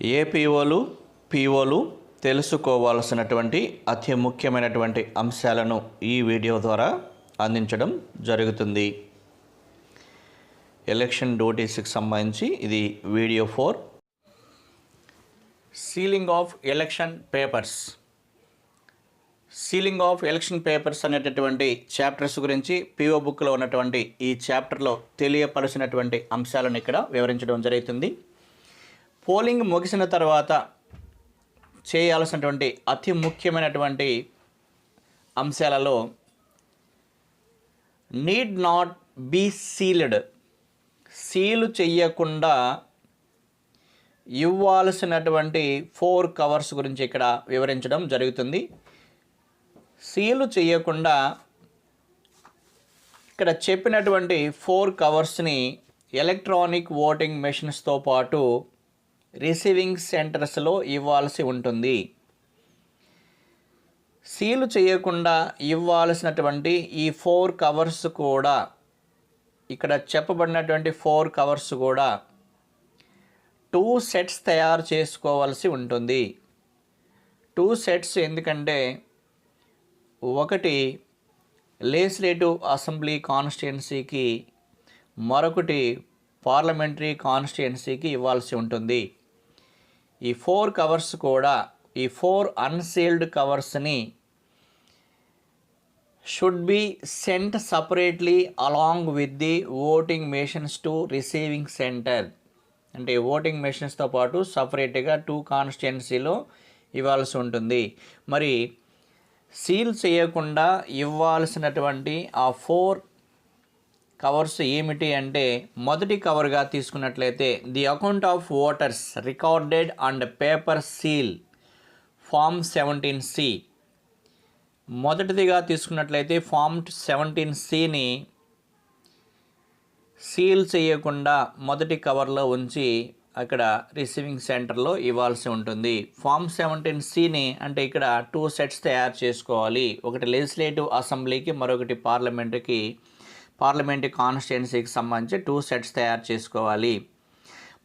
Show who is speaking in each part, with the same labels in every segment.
Speaker 1: ఏపీఓలు పీఓలు తెలుసుకోవాల్సినటువంటి అతి ముఖ్యమైనటువంటి అంశాలను ఈ వీడియో ద్వారా అందించడం జరుగుతుంది. ఎలక్షన్ డ్యూటీస్కి సంబంధించి ఇది video four. Sealing of election papers. Sealing of election papers అనేటటువంటి చాప్టర్స్ గురించి పిఓ బుక్లో ఉన్నటువంటి ఈ చాప్టర్లో తెలియపరిచినటువంటి అంశాలను ఇక్కడ వివరించడం జరుగుతుంది. పోలింగ్ ముగిసిన తర్వాత చేయాల్సినటువంటి అతి ముఖ్యమైనటువంటి అంశాలలో need not be sealed. Seal చెయ్యకుండా ఇవ్వాల్సినటువంటి ఫోర్ కవర్స్ గురించి ఇక్కడ వివరించడం జరుగుతుంది. సీలు చేయకుండా ఇక్కడ చెప్పినటువంటి ఫోర్ కవర్స్ని ఎలక్ట్రానిక్ ఓటింగ్ మెషిన్స్తో పాటు రిసీవింగ్ సెంటర్స్లో ఇవ్వాల్సి ఉంటుంది. సీలు చేయకుండా ఇవ్వాల్సినటువంటి ఈ ఫోర్ కవర్స్ కూడా ఇక్కడ చెప్పబడినటువంటి ఫోర్ కవర్స్ కూడా టూ సెట్స్ తయారు చేసుకోవాల్సి ఉంటుంది. టూ సెట్స్ ఎందుకంటే ఒకటి లెజిస్లేటివ్ అసెంబ్లీ కాన్స్టిట్యున్సీకి మరొకటి పార్లమెంటరీ కాన్స్టిట్యున్సీకి ఇవ్వాల్సి ఉంటుంది. ఈ ఫోర్ కవర్స్ కూడా ఈ four unsealed కవర్స్ని should be sent separately along with the voting machines to receiving centre అంటే ఓటింగ్ మెషిన్స్తో పాటు సపరేట్గా టూ కాన్స్టిట్యున్సీలో ఇవ్వాల్సి ఉంటుంది. మరి సీల్ చేయకుండా ఇవ్వాల్సినటువంటి ఆ ఫోర్ కవర్స్ ఏమిటి అంటే మొదటి కవర్గా తీసుకున్నట్లయితే the account of voters recorded and paper seal form seventeen C. మొదటిదిగా తీసుకున్నట్లయితే ఫామ్ సెవెంటీన్ సిని సీల్ చేయకుండా మొదటి కవర్లో ఉంచి అక్కడ రిసీవింగ్ సెంటర్లో ఇవ్వాల్సి ఉంటుంది. ఫామ్ సెవెంటీన్ సిని అంటే ఇక్కడ టూ సెట్స్ తయారు చేసుకోవాలి. ఒకటి లెజిస్లేటివ్ అసెంబ్లీకి మరొకటి పార్లమెంటుకి. పార్లమెంటు కాన్స్టిట్యున్సీకి సంబంధించి టూ సెట్స్ తయారు చేసుకోవాలి.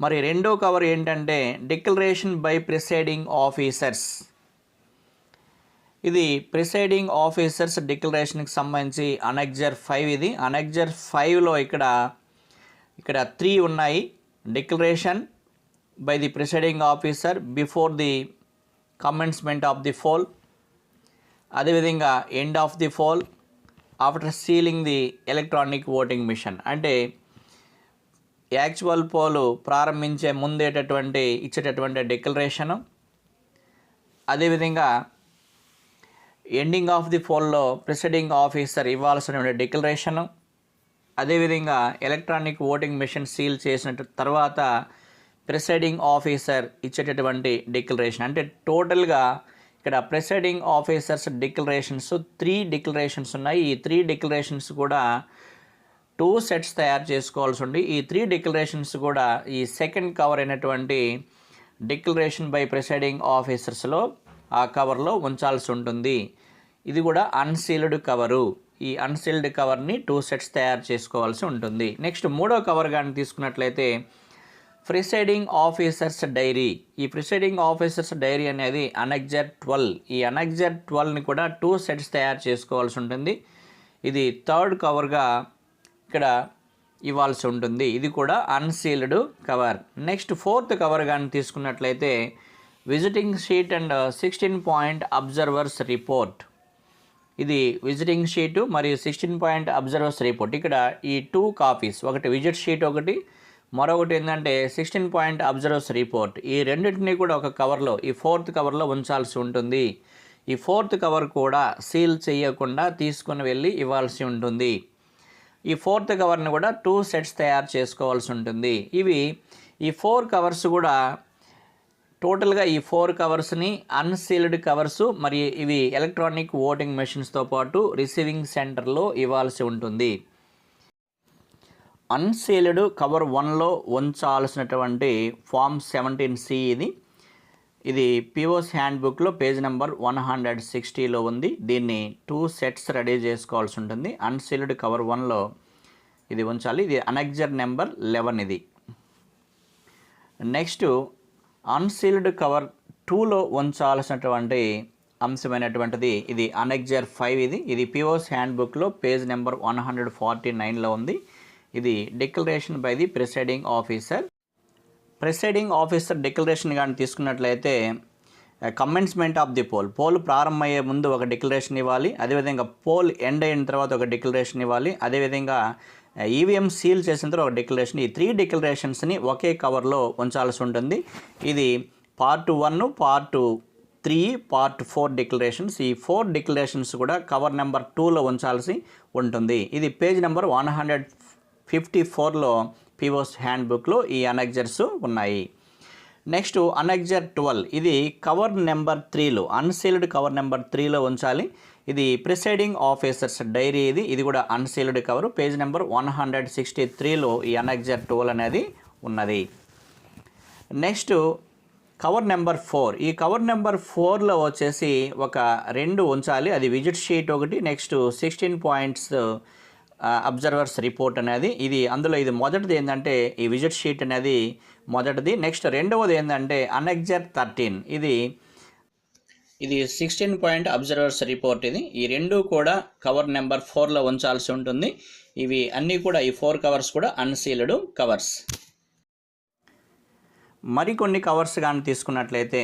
Speaker 1: మరి రెండో కవర్ ఏంటంటే డిక్లరేషన్ బై ప్రిసైడింగ్ ఆఫీసర్స్. ఇది ప్రిసైడింగ్ ఆఫీసర్స్ డిక్లరేషన్కి సంబంధించి అనెక్జర్ ఫైవ్ ఇది. అనెక్జర్ ఫైవ్లో ఇక్కడ ఇక్కడ త్రీ ఉన్నాయి. Declaration by the presiding officer before the commencement of the poll అదేవిధంగా end of the poll after sealing the electronic voting machine. అంటే యాక్చువల్ పోలు ప్రారంభించే ముందేటటువంటి ఇచ్చేటటువంటి డిక్లరేషను. అదేవిధంగా ఎండింగ్ ఆఫ్ ది పోల్లో ప్రిసైడింగ్ ఆఫీసర్ ఇవ్వాల్సిన డిక్లరేషను. అదేవిధంగా ఎలక్ట్రానిక్ ఓటింగ్ మిషన్ సీల్ చేసిన తర్వాత ప్రిసైడింగ్ ఆఫీసర్ ఇచ్చేటటువంటి డిక్లరేషన్. అంటే టోటల్గా ఇక్కడ presiding officers declarations three declarations ఉన్నాయి. ఈ త్రీ డిక్లరేషన్స్ కూడా టూ సెట్స్ తయారు చేసుకోవాల్సి ఉంది. ఈ త్రీ డిక్లరేషన్స్ కూడా ఈ సెకండ్ కవర్ అయినటువంటి డిక్లరేషన్ బై ప్రిసైడింగ్ ఆఫీసర్స్లో ఆ కవర్లో ఉంచాల్సి ఉంటుంది. ఇది కూడా అన్సీల్డ్ కవరు ఈ అన్సీల్డ్ కవర్ని టూ సెట్స్ తయారు చేసుకోవాల్సి ఉంటుంది. నెక్స్ట్ మూడో కవర్ కానీ తీసుకున్నట్లయితే ప్రిసైడింగ్ ఆఫీసర్స్ డైరీ. ఈ ప్రిసైడింగ్ ఆఫీసర్స్ డైరీ అనేది అనెగ్జర్ ట్వెల్వ్ ఈ అనెగ్జర్ ట్వెల్వ్ని కూడా టూ సెట్స్ తయారు చేసుకోవాల్సి ఉంటుంది. ఇది థర్డ్ కవర్గా ఇక్కడ ఇవ్వాల్సి ఉంటుంది. ఇది కూడా unsealed cover. Next fourth cover కానీ తీసుకున్నట్లయితే visiting sheet and sixteen point observers report. ఇది విజిటింగ్ షీటు మరియు సిక్స్టీన్ పాయింట్ అబ్జర్వర్స్ రిపోర్ట్. ఇక్కడ ఈ టూ కాపీస్. ఒకటి విజిట్ షీట్ ఒకటి మరొకటి ఏంటంటే సిక్స్టీన్ పాయింట్ అబ్జర్వర్స్ రిపోర్ట్. ఈ రెండింటినీ కూడా ఒక కవర్లో ఈ ఫోర్త్ కవర్లో ఉంచాల్సి ఉంటుంది. ఈ ఫోర్త్ కవర్ కూడా సీల్ చేయకుండా తీసుకుని వెళ్ళి ఇవ్వాల్సి ఉంటుంది. ఈ ఫోర్త్ కవర్ని కూడా టూ సెట్స్ తయారు చేసుకోవాల్సి ఉంటుంది. ఇవి ఈ ఫోర్ కవర్స్ కూడా టోటల్గా ఈ ఫోర్ కవర్స్ని అన్సీల్డ్ కవర్స్ మరియు ఇవి ఎలక్ట్రానిక్ ఓటింగ్ మెషిన్స్తో పాటు రిసీవింగ్ సెంటర్లో ఇవ్వాల్సి ఉంటుంది. అన్సీల్డ్ కవర్ వన్లో ఉంచాల్సినటువంటి ఫామ్ సెవెంటీన్ సి ఇది. ఇది పిఓస్ హ్యాండ్ బుక్లో పేజ్ నెంబర్ వన్ హండ్రెడ్ సిక్స్టీలో ఉంది. దీన్ని టూ సెట్స్ రెడీ చేసుకోవాల్సి ఉంటుంది. అన్సీల్డ్ కవర్ వన్లో ఇది ఉంచాలి. ఇది అనెక్జర్ నెంబర్ లెవెన్ ఇది. నెక్స్ట్ అన్సీల్డ్ కవర్ టూలో ఉంచాల్సినటువంటి అంశమైనటువంటిది ఇది అనెక్జర్ ఫైవ్ ఇది. ఇది పిఓస్ హ్యాండ్ బుక్లో page number one hundred forty నైన్లో ఉంది. ఇది declaration by the presiding officer presiding officer declaration కానీ తీసుకున్నట్లయితే commencement of the poll poll ప్రారంభమయ్యే ముందు ఒక డిక్లరేషన్ ఇవ్వాలి అదేవిధంగా పోల్ ఎండ్ అయిన తర్వాత ఒక డిక్లరేషన్ ఇవ్వాలి అదేవిధంగా uh, ఈవీఎం సీల్ చేసిన తర్వాత ఒక డిక్లరేషన్ ఈ త్రీ డిక్లరేషన్స్ని ఒకే కవర్లో ఉంచాల్సి ఉంటుంది. ఇది part one part three part four declarations ఈ ఫోర్ డిక్లరేషన్స్ కూడా కవర్ నెంబర్ టూలో ఉంచాల్సి ఉంటుంది. ఇది page number one hundred fifty ఫోర్లో పీవోస్ హ్యాండ్ బుక్లో ఈ అనెక్జర్స్ ఉన్నాయి. Next annexure twelve. ఇది కవర్ నెంబర్ త్రీలో అన్సీల్డ్ కవర్ నెంబర్ త్రీలో ఉంచాలి. ఇది ప్రిసైడింగ్ ఆఫీసర్స్ డైరీ ఇది. ఇది కూడా unsealed cover. Page number one hundred sixty త్రీలో ఈ అనెక్జర్ ట్వెల్వ్ అనేది ఉన్నది. Next cover number four. ఈ కవర్ నెంబర్ ఫోర్లో వచ్చేసి ఒక రెండు ఉంచాలి. అది విజిట్ షీట్ ఒకటి. Next sixteen points observers report అనేది ఇది అందులో ఇది మొదటిది ఏంటంటే ఈ విజిట్ షీట్ అనేది మొదటిది. నెక్స్ట్ రెండవది ఏంటంటే అనెగ్జర్ థర్టీన్. ఇది ఇది సిక్స్టీన్ పాయింట్ అబ్జర్వర్స్ రిపోర్ట్ ఇది. ఈ రెండు కూడా కవర్ నెంబర్ ఫోర్లో ఉంచాల్సి ఉంటుంది. ఇవి అన్నీ కూడా ఈ ఫోర్ కవర్స్ కూడా అన్సీల్డ్ కవర్స్. మరికొన్ని కవర్స్ కానీ తీసుకున్నట్లయితే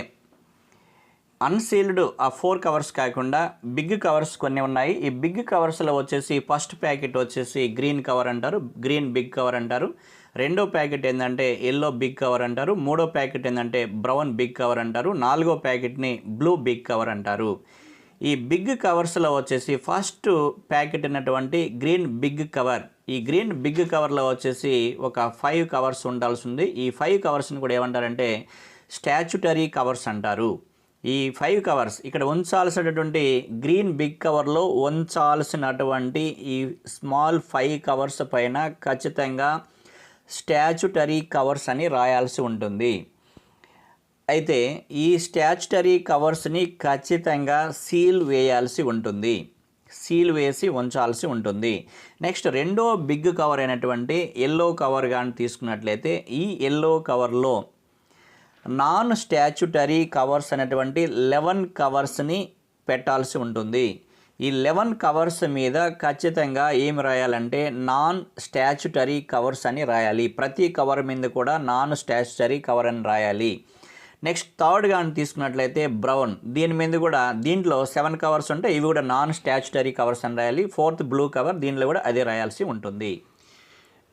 Speaker 1: అన్సీల్డ్ ఆ ఫోర్ కవర్స్ కాకుండా బిగ్ కవర్స్ కొన్ని ఉన్నాయి. ఈ బిగ్ కవర్స్లో వచ్చేసి ఫస్ట్ ప్యాకెట్ వచ్చేసి గ్రీన్ కవర్ అంటారు. గ్రీన్ బిగ్ కవర్ అంటారు. రెండో ప్యాకెట్ ఏంటంటే ఎల్లో బిగ్ కవర్ అంటారు. మూడో ప్యాకెట్ ఏంటంటే బ్రౌన్ బిగ్ కవర్ అంటారు. నాలుగో ప్యాకెట్ని బ్లూ బిగ్ కవర్ అంటారు. ఈ బిగ్ కవర్స్లో వచ్చేసి ఫస్ట్ ప్యాకెట్ అయినటువంటి గ్రీన్ బిగ్ కవర్ ఈ గ్రీన్ బిగ్ కవర్లో వచ్చేసి ఒక ఫైవ్ కవర్స్ ఉండాల్సి ఉంది. ఈ ఫైవ్ కవర్స్ని కూడా ఏమంటారంటే స్టాచ్యుటరీ కవర్స్ అంటారు. ఈ ఫైవ్ కవర్స్ ఇక్కడ ఉంచాల్సినటువంటి గ్రీన్ బిగ్ కవర్లో ఉంచాల్సినటువంటి ఈ స్మాల్ ఫైవ్ కవర్స్ పైన ఖచ్చితంగా స్టాచ్యుటరీ కవర్స్ అని రాయాల్సి ఉంటుంది. అయితే ఈ స్టాచ్యుటరీ కవర్స్ని ఖచ్చితంగా సీల్ వేయాల్సి ఉంటుంది. సీల్ వేసి ఉంచాల్సి ఉంటుంది. నెక్స్ట్ రెండో బిగ్ కవర్ అయినటువంటి ఎల్లో కవర్ కానీ తీసుకున్నట్లయితే ఈ ఎల్లో కవర్లో నాన్ స్టాచ్యుటరీ కవర్స్ అనేటువంటి లెవెన్ కవర్స్ని పెట్టాల్సి ఉంటుంది. ఈ లెవెన్ కవర్స్ మీద ఖచ్చితంగా ఏం రాయాలంటే నాన్ స్టాచ్యుటరీ కవర్స్ అని రాయాలి. ప్రతి కవర్ మీద కూడా నాన్ స్టాచ్యుటరీ కవర్ అని రాయాలి. నెక్స్ట్ థర్డ్ కానీ తీసుకున్నట్లయితే బ్రౌన్. దీని మీద కూడా దీంట్లో సెవెన్ కవర్స్ ఉంటే ఇవి కూడా నాన్ స్టాచ్యుటరీ కవర్స్ అని రాయాలి. ఫోర్త్ బ్లూ కవర్ దీనిలో కూడా అదే రాయాల్సి ఉంటుంది.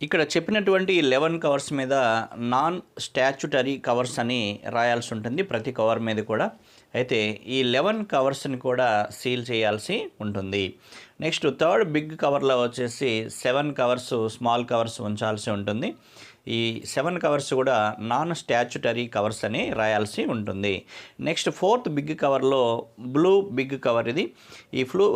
Speaker 1: ఇక్కడ చెప్పినటువంటి లెవెన్ కవర్స్ మీద నాన్ స్టాచ్యుటరీ కవర్స్ అని రాయాల్సి ఉంటుంది. ప్రతి కవర్ మీద కూడా. అయితే ఈ లెవెన్ కవర్స్ని కూడా సీల్ చేయాల్సి ఉంటుంది. నెక్స్ట్ థర్డ్ బిగ్ కవర్లో వచ్చేసి సెవెన్ కవర్స్ స్మాల్ కవర్స్ ఉంచాల్సి ఉంటుంది. ఈ సెవెన్ కవర్స్ కూడా నాన్ స్టాచ్యుటరీ కవర్స్ అని రాయాల్సి ఉంటుంది. నెక్స్ట్ ఫోర్త్ బిగ్ కవర్లో బ్లూ బిగ్ కవర్ ఇది. ఈ ఫ్లూ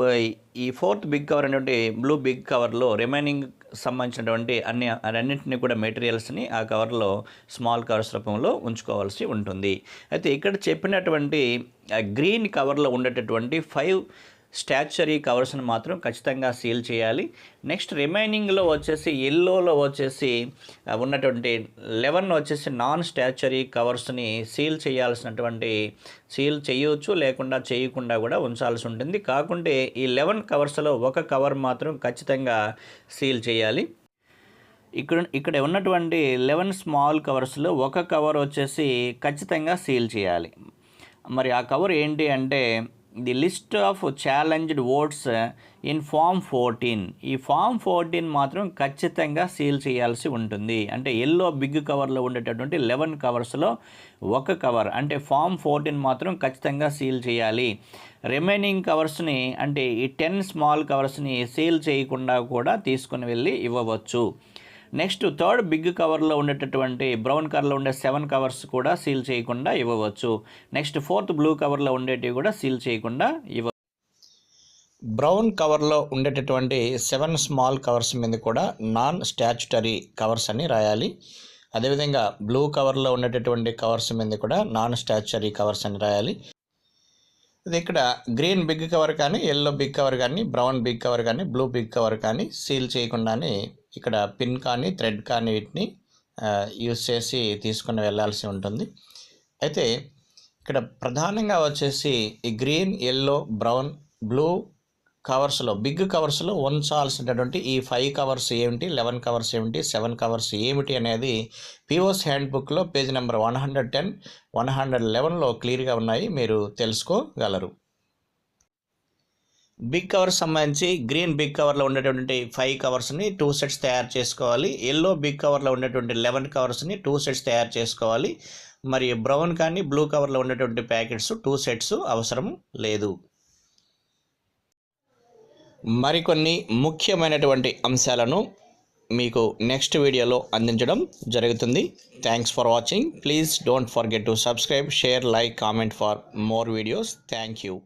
Speaker 1: ఈ ఫోర్త్ బిగ్ కవర్ అనేటువంటి బ్లూ బిగ్ కవర్లో రిమైనింగ్ సంబంధించినటువంటి అన్ని అన్నింటినీ కూడా మెటీరియల్స్ని ఆ కవర్లో స్మాల్ కవర్స్ రూపంలో ఉంచుకోవాల్సి ఉంటుంది. అయితే ఇక్కడ చెప్పినటువంటి గ్రీన్ కవర్లో ఉండేటటువంటి ఫైవ్ స్టాచ్యురీ కవర్స్ని మాత్రం ఖచ్చితంగా సీల్ చేయాలి. నెక్స్ట్ రిమైనింగ్లో వచ్చేసి ఎల్లోలో వచ్చేసి ఉన్నటువంటి లెవెన్ వచ్చేసి నాన్ స్టాచ్యురీ కవర్స్ని సీల్ చేయాల్సినటువంటి సీల్ చేయవచ్చు లేకుండా చేయకుండా కూడా ఉంచాల్సి ఉంటుంది. కాకుంటే ఈ లెవెన్ కవర్స్లో ఒక కవర్ మాత్రం ఖచ్చితంగా సీల్ చేయాలి. ఇక్కడ ఇక్కడ ఉన్నటువంటి లెవెన్ స్మాల్ కవర్స్లో ఒక కవర్ వచ్చేసి ఖచ్చితంగా సీల్ చేయాలి. మరి ఆ కవర్ ఏంటి అంటే the list of challenged votes in form fourteen. ఈ ఫామ్ ఫోర్టీన్ మాత్రం ఖచ్చితంగా సీల్ చేయాల్సి ఉంటుంది. అంటే ఎల్లో బిగ్ కవర్లో ఉండేటటువంటి లెవెన్ కవర్స్లో ఒక కవర్. అంటే ఫామ్ ఫోర్టీన్ మాత్రం ఖచ్చితంగా సీల్ చేయాలి. రిమైనింగ్ కవర్స్ని అంటే ఈ టెన్ స్మాల్ కవర్స్ని సీల్ చేయకుండా కూడా తీసుకుని వెళ్ళి ఇవ్వవచ్చు. నెక్స్ట్ థర్డ్ బిగ్ కవర్లో ఉండేటటువంటి బ్రౌన్ కలర్లో ఉండే సెవెన్ కవర్స్ కూడా సీల్ చేయకుండా ఇవ్వవచ్చు. నెక్స్ట్ ఫోర్త్ బ్లూ కవర్లో ఉండేటివి కూడా సీల్ చేయకుండా ఇవ్వ బ్రౌన్ కవర్లో ఉండేటటువంటి సెవెన్ స్మాల్ కవర్స్ మీద కూడా నాన్ స్టాచ్యుటరీ కవర్స్ అని రాయాలి. అదేవిధంగా బ్లూ కవర్లో ఉండేటటువంటి కవర్స్ మీద కూడా నాన్ స్టాచ్యుటరీ కవర్స్ అని రాయాలి. ఇది ఇక్కడ గ్రీన్ బిగ్ కవర్ కానీ ఎల్లో బిగ్ కవర్ కానీ బ్రౌన్ బిగ్ కవర్ కానీ బ్లూ బిగ్ కవర్ కానీ సీల్ చేయకుండానే ఇక్కడ పిన్ కానీ థ్రెడ్ కానీ వీటిని యూస్ చేసి తీసుకుని వెళ్ళాల్సి ఉంటుంది. అయితే ఇక్కడ ప్రధానంగా వచ్చేసి ఈ గ్రీన్ ఎల్లో బ్రౌన్ బ్లూ కవర్స్లో బిగ్ కవర్స్లో ఉంచాల్సినటువంటి ఈ ఫైవ్ కవర్స్ ఏమిటి లెవెన్ కవర్స్ ఏమిటి సెవెన్ కవర్స్ ఏమిటి అనేది పిఓస్ హ్యాండ్ బుక్లో page number one hundred ten one hundred లెవెన్లో క్లియర్గా ఉన్నాయి. మీరు తెలుసుకోగలరు. బిగ్ కవర్స్ సంబంధించి గ్రీన్ బిగ్ కవర్లో ఉండేటువంటి ఫైవ్ కవర్స్ని టూ సెట్స్ తయారు చేసుకోవాలి. ఎల్లో బిగ్ కవర్లో ఉండేటువంటి లెవెన్ కవర్స్ని టూ సెట్స్ తయారు చేసుకోవాలి. మరి బ్రౌన్ కానీ బ్లూ కవర్లో ఉండేటువంటి ప్యాకెట్స్ టూ సెట్స్ అవసరం లేదు. మరికొన్ని ముఖ్యమైనటువంటి అంశాలను మీకు నెక్స్ట్ వీడియోలో అందించడం జరుగుతుంది. Thanks for watching please don't forget to subscribe share like comment for more videos thank you